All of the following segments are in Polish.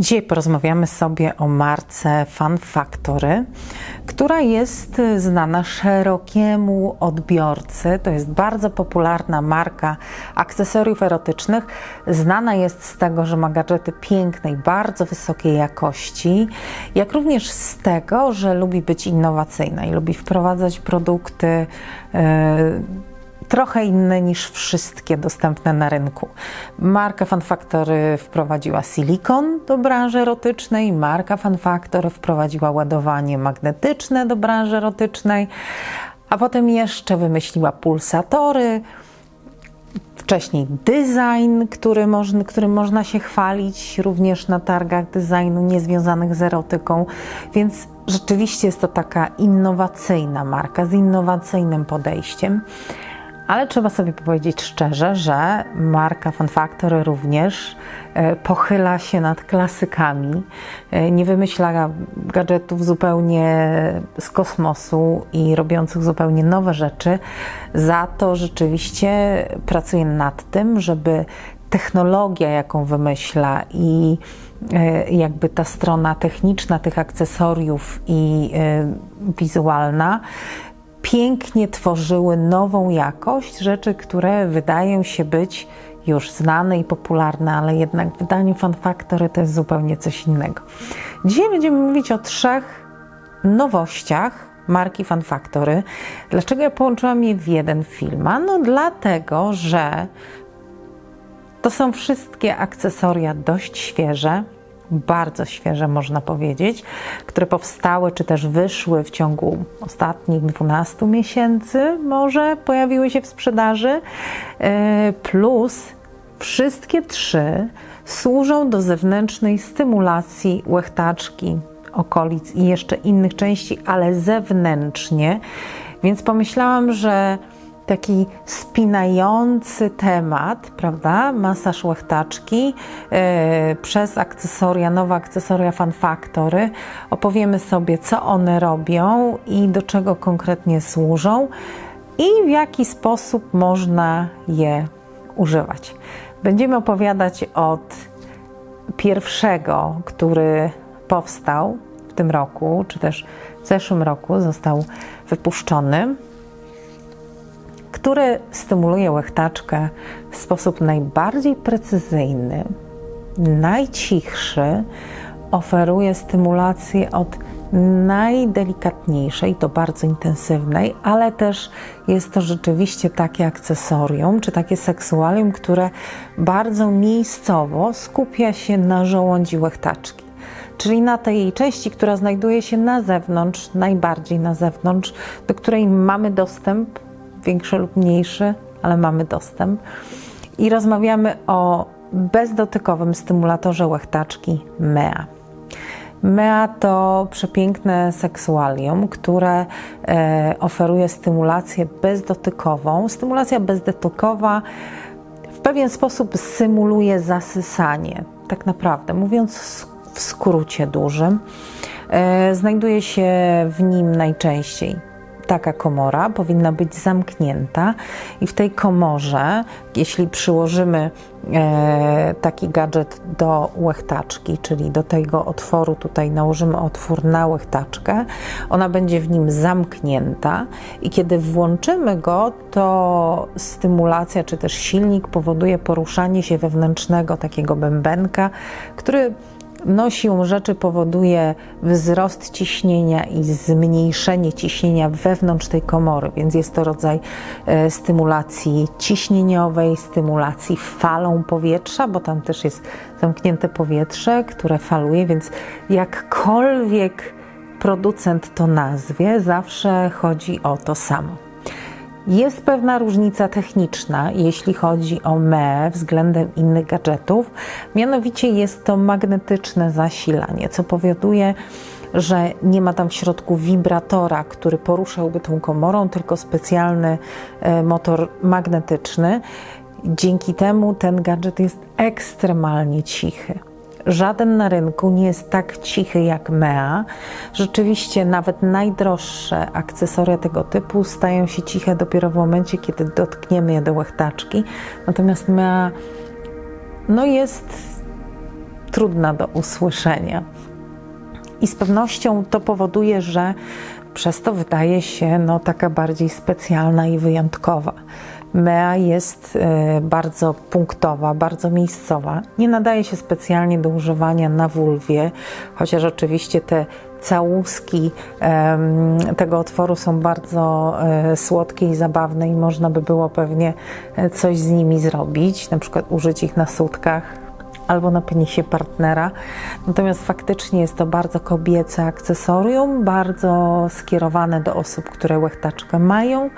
Dzisiaj porozmawiamy sobie o marce Fun Factory, która jest znana szerokiemu odbiorcy. To jest bardzo popularna marka akcesoriów erotycznych. Znana jest z tego, że ma gadżety pięknej, bardzo wysokiej jakości, jak również z tego, że lubi być innowacyjna i lubi wprowadzać produkty. Yy, trochę inne niż wszystkie dostępne na rynku. Marka Fun Factory wprowadziła silikon do branży erotycznej, marka Fun Factory wprowadziła ładowanie magnetyczne do branży erotycznej, a potem jeszcze wymyśliła pulsatory, wcześniej design, który którym można się chwalić również na targach designu niezwiązanych z erotyką, więc rzeczywiście jest to taka innowacyjna marka z innowacyjnym podejściem. Ale trzeba sobie powiedzieć szczerze, że marka Fun Factory również e, pochyla się nad klasykami, e, nie wymyśla gadżetów zupełnie z kosmosu i robiących zupełnie nowe rzeczy. Za to rzeczywiście pracuje nad tym, żeby technologia, jaką wymyśla i e, jakby ta strona techniczna tych akcesoriów i wizualna, pięknie tworzyły nową jakość, rzeczy, które wydają się być już znane i popularne, ale jednak w wydaniu Fun Factory to jest zupełnie coś innego. Dzisiaj będziemy mówić o trzech nowościach marki Fun Factory. Dlaczego ja połączyłam je w jeden film? No dlatego, że to są wszystkie akcesoria dość świeże, bardzo świeże, można powiedzieć, które powstały czy też wyszły w ciągu ostatnich 12 miesięcy, może pojawiły się w sprzedaży, e, plus wszystkie trzy służą do zewnętrznej stymulacji łechtaczki, okolic i jeszcze innych części, ale zewnętrznie. Więc pomyślałam, że taki spinający temat, prawda? Masaż łechtaczki yy, przez akcesoria, nowe akcesoria Fun Factory. Opowiemy sobie, co one robią i do czego konkretnie służą i w jaki sposób można je używać. Będziemy opowiadać od pierwszego, który powstał w tym roku, czy też w zeszłym roku został wypuszczony który stymuluje łechtaczkę w sposób najbardziej precyzyjny, najcichszy, oferuje stymulację od najdelikatniejszej do bardzo intensywnej, ale też jest to rzeczywiście takie akcesorium czy takie seksualium, które bardzo miejscowo skupia się na żołądzi łechtaczki. Czyli na tej części, która znajduje się na zewnątrz, najbardziej na zewnątrz, do której mamy dostęp większy lub mniejszy, ale mamy dostęp. I rozmawiamy o bezdotykowym stymulatorze łechtaczki MEA. MEA to przepiękne seksualium, które e, oferuje stymulację bezdotykową. Stymulacja bezdotykowa w pewien sposób symuluje zasysanie, tak naprawdę, mówiąc w skrócie dużym. E, znajduje się w nim najczęściej taka komora powinna być zamknięta i w tej komorze, jeśli przyłożymy e, taki gadżet do łechtaczki, czyli do tego otworu, tutaj nałożymy otwór na łechtaczkę, ona będzie w nim zamknięta i kiedy włączymy go, to stymulacja czy też silnik powoduje poruszanie się wewnętrznego takiego bębenka, który no, siłą rzeczy powoduje wzrost ciśnienia i zmniejszenie ciśnienia wewnątrz tej komory, więc jest to rodzaj e, stymulacji ciśnieniowej, stymulacji falą powietrza, bo tam też jest zamknięte powietrze, które faluje, więc jakkolwiek producent to nazwie, zawsze chodzi o to samo. Jest pewna różnica techniczna, jeśli chodzi o ME względem innych gadżetów, mianowicie jest to magnetyczne zasilanie, co powoduje, że nie ma tam w środku wibratora, który poruszałby tą komorą, tylko specjalny e, motor magnetyczny. Dzięki temu ten gadżet jest ekstremalnie cichy. Żaden na rynku nie jest tak cichy jak MEA. Rzeczywiście nawet najdroższe akcesoria tego typu stają się ciche dopiero w momencie, kiedy dotkniemy je do łechtaczki. Natomiast MEA no jest trudna do usłyszenia. I z pewnością to powoduje, że przez to wydaje się no, taka bardziej specjalna i wyjątkowa. Mea jest e, bardzo punktowa, bardzo miejscowa. Nie nadaje się specjalnie do używania na wulwie, chociaż oczywiście te całuski tego otworu są bardzo e, słodkie i zabawne i można by było pewnie e, coś z nimi zrobić, na przykład użyć ich na sutkach albo na penisie partnera. Natomiast faktycznie jest to bardzo kobiece akcesorium, bardzo skierowane do osób, które łechtaczkę mają.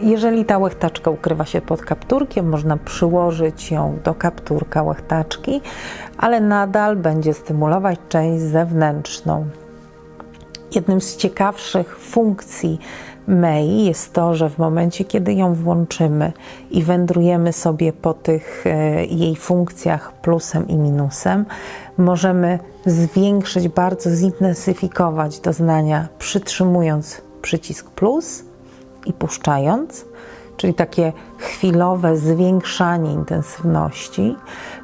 Jeżeli ta łechtaczka ukrywa się pod kapturkiem, można przyłożyć ją do kapturka łechtaczki, ale nadal będzie stymulować część zewnętrzną. Jednym z ciekawszych funkcji Mei jest to, że w momencie, kiedy ją włączymy i wędrujemy sobie po tych e, jej funkcjach plusem i minusem, możemy zwiększyć, bardzo zintensyfikować doznania, przytrzymując przycisk plus i puszczając, czyli takie chwilowe zwiększanie intensywności,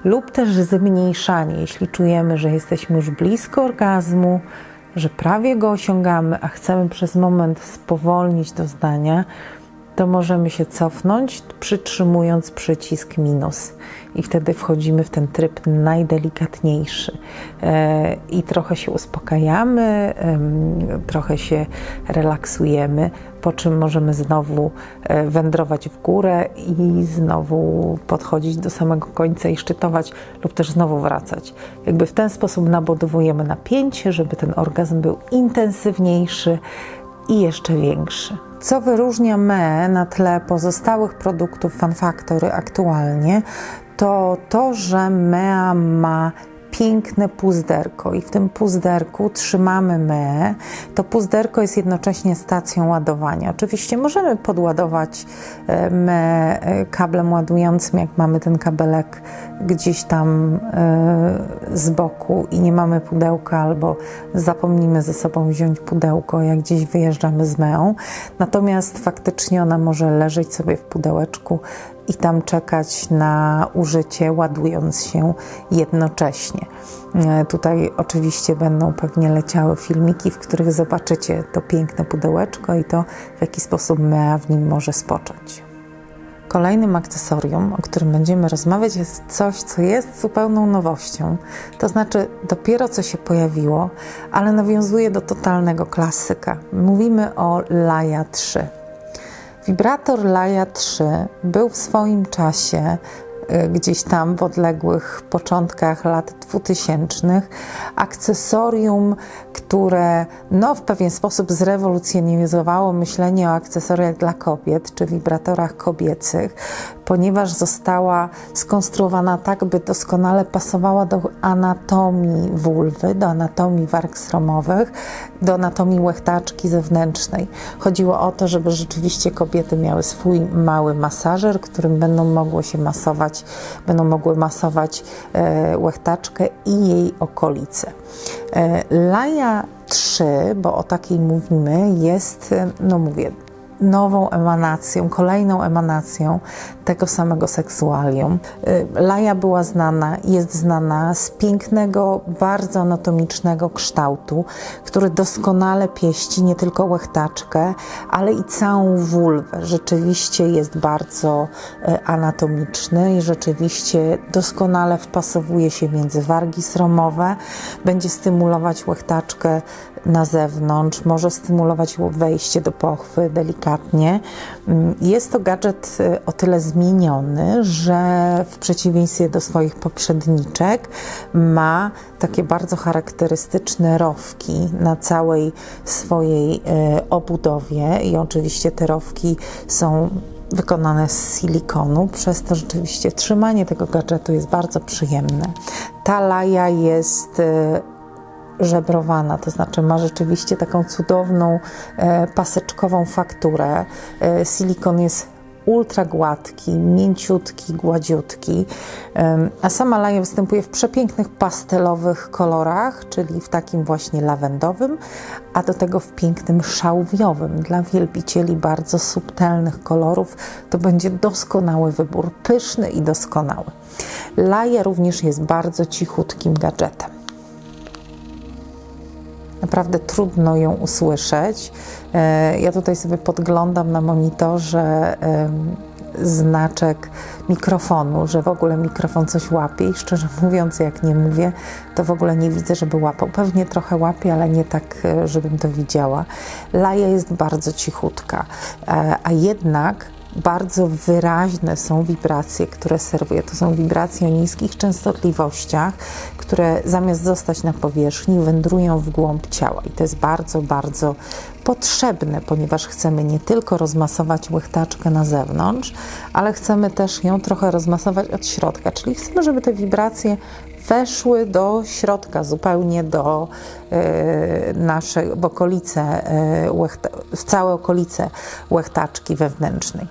lub też zmniejszanie, jeśli czujemy, że jesteśmy już blisko orgazmu, że prawie go osiągamy, a chcemy przez moment spowolnić doznania, to możemy się cofnąć, przytrzymując przycisk minus. I wtedy wchodzimy w ten tryb najdelikatniejszy. E, I trochę się uspokajamy, trochę się relaksujemy, po czym możemy znowu e, wędrować w górę i znowu podchodzić do samego końca i szczytować, lub też znowu wracać. Jakby w ten sposób nabudowujemy napięcie, żeby ten orgazm był intensywniejszy i jeszcze większy. Co wyróżnia me na tle pozostałych produktów Fun Factory aktualnie, to to, że Mea ma piękne puzderko i w tym puzderku trzymamy me. To puzderko jest jednocześnie stacją ładowania. Oczywiście możemy podładować e, me e, kablem ładującym, jak mamy ten kabelek gdzieś tam e, z boku i nie mamy pudełka, albo zapomnimy ze sobą wziąć pudełko, jak gdzieś wyjeżdżamy z meą. Natomiast faktycznie ona może leżeć sobie w pudełeczku i tam czekać na użycie, ładując się jednocześnie. E, Tutaj oczywiście będą pewnie leciały filmiki, w których zobaczycie to piękne pudełeczko i to, w jaki sposób Mea w nim może spocząć. Kolejnym akcesorium, o którym będziemy rozmawiać, jest coś, co jest zupełną nowością. To znaczy, dopiero co się pojawiło, ale nawiązuje do totalnego klasyka. Mówimy o Laja 3. Wibrator Laja 3 był w swoim czasie y, gdzieś tam w odległych początkach lat 2000 akcesorium, które no, w pewien sposób zrewolucjonizowało myślenie o akcesoriach dla kobiet czy wibratorach kobiecych, ponieważ została skonstruowana tak, by doskonale pasowała do anatomii wulwy, do anatomii warg sromowych, do anatomii łechtaczki zewnętrznej. Chodziło o to, żeby rzeczywiście kobiety miały swój mały masażer, którym będą mogły się masować, będą mogły masować e, łechtaczkę i jej okolice. E, Laja 3, bo o takiej mówimy, jest, e, no mówię, nową emanacją, kolejną emanacją tego samego seksualium. Y, Laja była znana, jest znana z pięknego, bardzo anatomicznego kształtu, który doskonale pieści nie tylko łechtaczkę, ale i całą wulwę. Rzeczywiście jest bardzo y, anatomiczny i rzeczywiście doskonale wpasowuje się między wargi sromowe, będzie stymulować łechtaczkę na zewnątrz, może stymulować wejście do pochwy delikatnie. Mm, Jest to gadżet y, o tyle zmieniony, że w przeciwieństwie do swoich poprzedniczek ma takie bardzo charakterystyczne rowki na całej swojej y, obudowie i oczywiście te rowki są wykonane z silikonu, przez to rzeczywiście trzymanie tego gadżetu jest bardzo przyjemne. Ta laja jest y, żebrowana, to znaczy ma rzeczywiście taką cudowną e, paseczkową fakturę. E, silikon jest ultra gładki, mięciutki, gładziutki. A sama Laja występuje w przepięknych pastelowych kolorach, czyli w takim właśnie lawendowym, a do tego w pięknym szałwiowym. Dla wielbicieli bardzo subtelnych kolorów to będzie doskonały wybór, pyszny i doskonały. Laja również jest bardzo cichutkim gadżetem. Naprawdę trudno ją usłyszeć. E, Ja tutaj sobie podglądam na monitorze znaczek mikrofonu, że w ogóle mikrofon coś łapie i szczerze mówiąc, jak nie mówię, to w ogóle nie widzę, żeby łapał. Pewnie trochę łapie, ale nie tak, e, żebym to widziała. Laja jest bardzo cichutka, e, a jednak bardzo wyraźne są wibracje, które serwuje. To są wibracje o niskich częstotliwościach, które zamiast zostać na powierzchni, wędrują w głąb ciała. I to jest bardzo, bardzo potrzebne, ponieważ chcemy nie tylko rozmasować łechtaczkę na zewnątrz, ale chcemy też ją trochę rozmasować od środka. Czyli chcemy, żeby te wibracje weszły do środka, zupełnie do e, naszej, w okolice, e, w całe okolice łechtaczki wewnętrznej.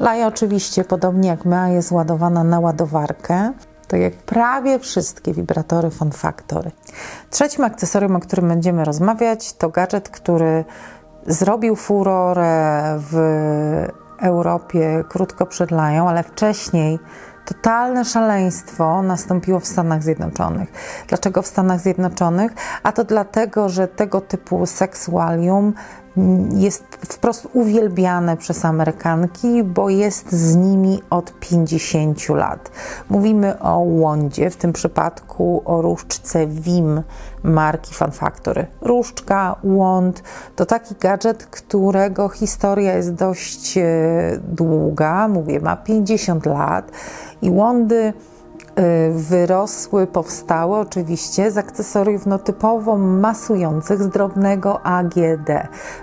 Laja oczywiście, podobnie jak my, jest ładowana na ładowarkę. To jak prawie wszystkie wibratory Fun Factory. Trzecim akcesorium, o którym będziemy rozmawiać, to gadżet, który zrobił furorę w Europie krótko przed Lają, ale wcześniej totalne szaleństwo nastąpiło w Stanach Zjednoczonych. Dlaczego w Stanach Zjednoczonych? A to dlatego, że tego typu seksualium jest wprost uwielbiane przez Amerykanki, bo jest z nimi od 50 lat. Mówimy o łądzie, w tym przypadku o różdżce WIM marki Fun Factory. Różdżka, łąd to taki gadżet, którego historia jest dość e, długa, mówię, ma 50 lat i łądy wyrosły, powstały oczywiście z akcesoriów no, typowo masujących z drobnego AGD.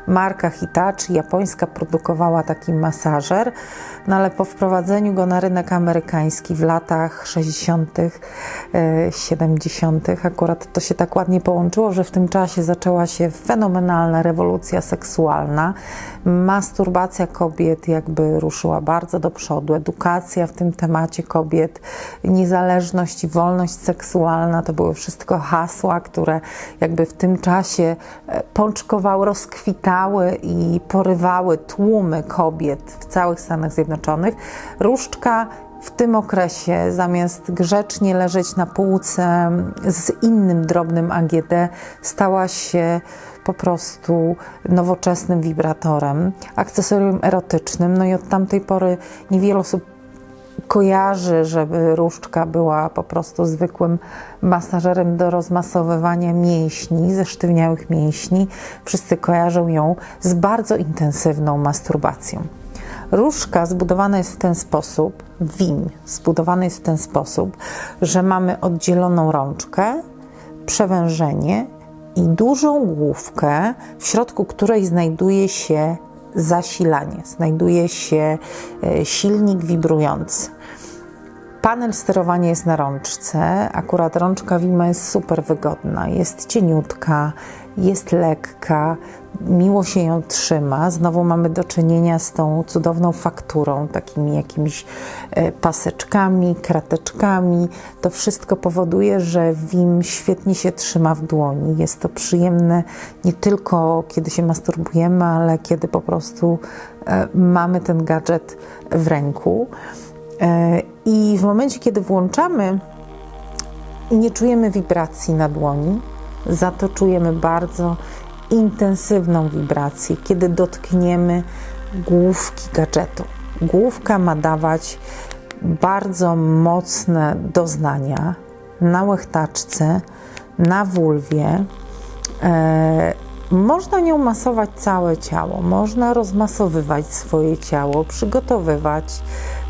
Marka Hitachi japońska produkowała taki masażer, no ale po wprowadzeniu go na rynek amerykański w latach 60., y, 70., akurat to się tak ładnie połączyło, że w tym czasie zaczęła się fenomenalna rewolucja seksualna. Masturbacja kobiet jakby ruszyła bardzo do przodu, edukacja w tym temacie kobiet, niezależność i wolność seksualna to były wszystko hasła, które jakby w tym czasie e, pączkowały, rozkwitały i porywały tłumy kobiet w całych Stanach Zjednoczonych. Różdżka w tym okresie, zamiast grzecznie leżeć na półce z innym drobnym AGD, stała się po prostu nowoczesnym wibratorem, akcesorium erotycznym. No i od tamtej pory niewiele osób kojarzy, żeby różdżka była po prostu zwykłym masażerem do rozmasowywania mięśni, zesztywniałych mięśni. Wszyscy kojarzą ją z bardzo intensywną masturbacją. Różdżka zbudowana jest w ten sposób, WIM zbudowany jest w ten sposób, że mamy oddzieloną rączkę, przewężenie i dużą główkę, w środku której znajduje się zasilanie, znajduje się e, silnik wibrujący. Panel sterowania jest na rączce. Akurat rączka Wima jest super wygodna. Jest cieniutka, jest lekka, miło się ją trzyma. Znowu mamy do czynienia z tą cudowną fakturą, takimi jakimiś e, paseczkami, krateczkami. To wszystko powoduje, że Wim świetnie się trzyma w dłoni. Jest to przyjemne nie tylko kiedy się masturbujemy, ale kiedy po prostu e, mamy ten gadżet w ręku. I w momencie, kiedy włączamy, nie czujemy wibracji na dłoni, za to czujemy bardzo intensywną wibrację, kiedy dotkniemy główki gadżetu. Główka ma dawać bardzo mocne doznania na łechtaczce, na wulwie. E, można nią masować całe ciało, można rozmasowywać swoje ciało, przygotowywać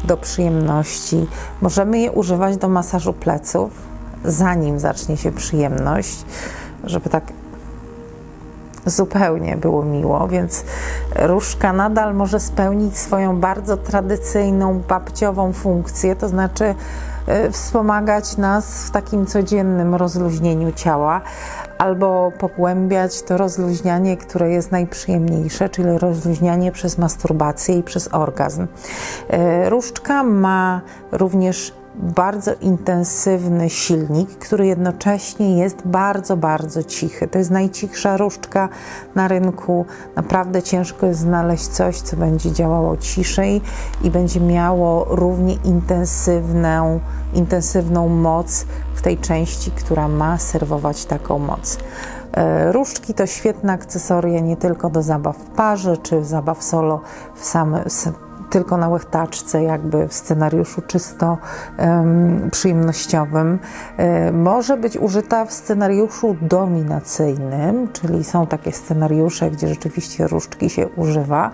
do przyjemności. Możemy je używać do masażu pleców, zanim zacznie się przyjemność, żeby tak zupełnie było miło, więc różdżka nadal może spełnić swoją bardzo tradycyjną, babciową funkcję, to znaczy wspomagać nas w takim codziennym rozluźnieniu ciała albo pogłębiać to rozluźnianie, które jest najprzyjemniejsze, czyli rozluźnianie przez masturbację i przez orgazm. E, Różdżka ma również bardzo intensywny silnik, który jednocześnie jest bardzo, bardzo cichy. To jest najcichsza różdżka na rynku. Naprawdę ciężko jest znaleźć coś, co będzie działało ciszej i będzie miało równie intensywną, intensywną moc w tej części, która ma serwować taką moc. E, Różdżki to świetne akcesoria nie tylko do zabaw w parze czy zabaw solo w same, s- tylko na łechtaczce, jakby w scenariuszu czysto em, przyjemnościowym. E, może być użyta w scenariuszu dominacyjnym, czyli są takie scenariusze, gdzie rzeczywiście różdżki się używa.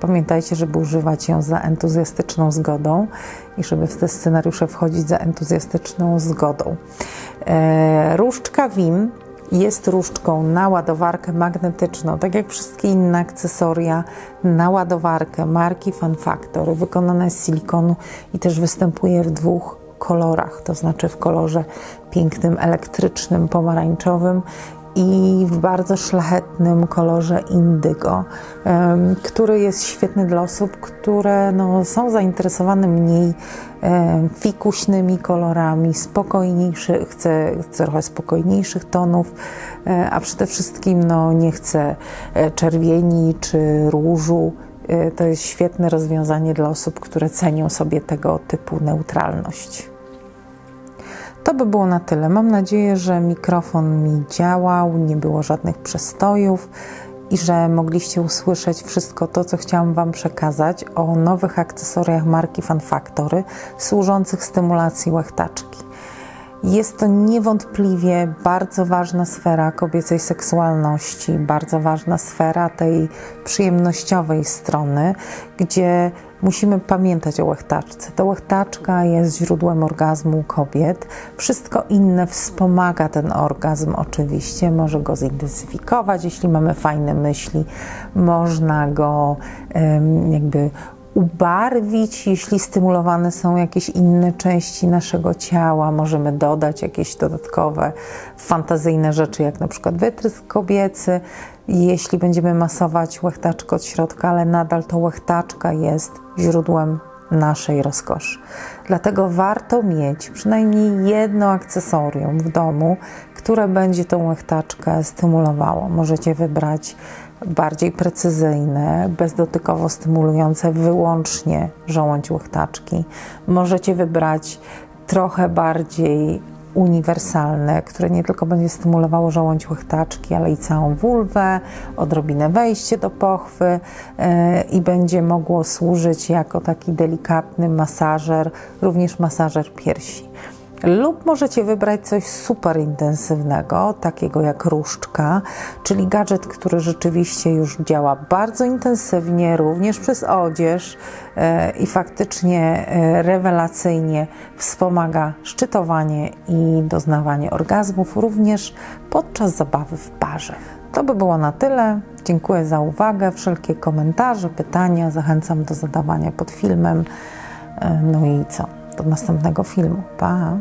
Pamiętajcie, żeby używać ją za entuzjastyczną zgodą i żeby w te scenariusze wchodzić za entuzjastyczną zgodą. E, różdżka WIM jest różdżką na ładowarkę magnetyczną, tak jak wszystkie inne akcesoria na ładowarkę marki Fun Factor, wykonana jest z silikonu i też występuje w dwóch kolorach, to znaczy w kolorze pięknym, elektrycznym, pomarańczowym i w bardzo szlachetnym kolorze indygo, który jest świetny dla osób, które no, są zainteresowane mniej fikuśnymi kolorami, spokojniejszych, chce, chce trochę spokojniejszych tonów, e, a przede wszystkim no, nie chce e, czerwieni czy różu. E, To jest świetne rozwiązanie dla osób, które cenią sobie tego typu neutralność. To by było na tyle. Mam nadzieję, że mikrofon mi działał, nie było żadnych przestojów i że mogliście usłyszeć wszystko to, co chciałam Wam przekazać o nowych akcesoriach marki Fun Factory służących stymulacji łechtaczki. Jest to niewątpliwie bardzo ważna sfera kobiecej seksualności, bardzo ważna sfera tej przyjemnościowej strony, gdzie musimy pamiętać o łechtaczce. To łechtaczka jest źródłem orgazmu kobiet. Wszystko inne wspomaga ten orgazm oczywiście, może go zintensyfikować, jeśli mamy fajne myśli, można go jakby ubarwić, jeśli stymulowane są jakieś inne części naszego ciała. Możemy dodać jakieś dodatkowe, fantazyjne rzeczy, jak na przykład wytrysk kobiecy, jeśli będziemy masować łechtaczkę od środka, ale nadal to łechtaczka jest źródłem naszej rozkoszy. Dlatego warto mieć przynajmniej jedno akcesorium w domu, które będzie tą łechtaczkę stymulowało. Możecie wybrać bardziej precyzyjne, bezdotykowo stymulujące wyłącznie żołądź łechtaczki. Możecie wybrać trochę bardziej uniwersalne, które nie tylko będzie stymulowało żołądź łechtaczki, ale i całą wulwę, odrobinę wejście do pochwy yy, i będzie mogło służyć jako taki delikatny masażer, również masażer piersi. Lub możecie wybrać coś super intensywnego, takiego jak różdżka, czyli gadżet, który rzeczywiście już działa bardzo intensywnie, również przez odzież e, i faktycznie e, rewelacyjnie wspomaga szczytowanie i doznawanie orgazmów, również podczas zabawy w parze. To by było na tyle. Dziękuję za uwagę. Wszelkie komentarze, pytania zachęcam do zadawania pod filmem. E, No i co? Do następnego filmu. Pa!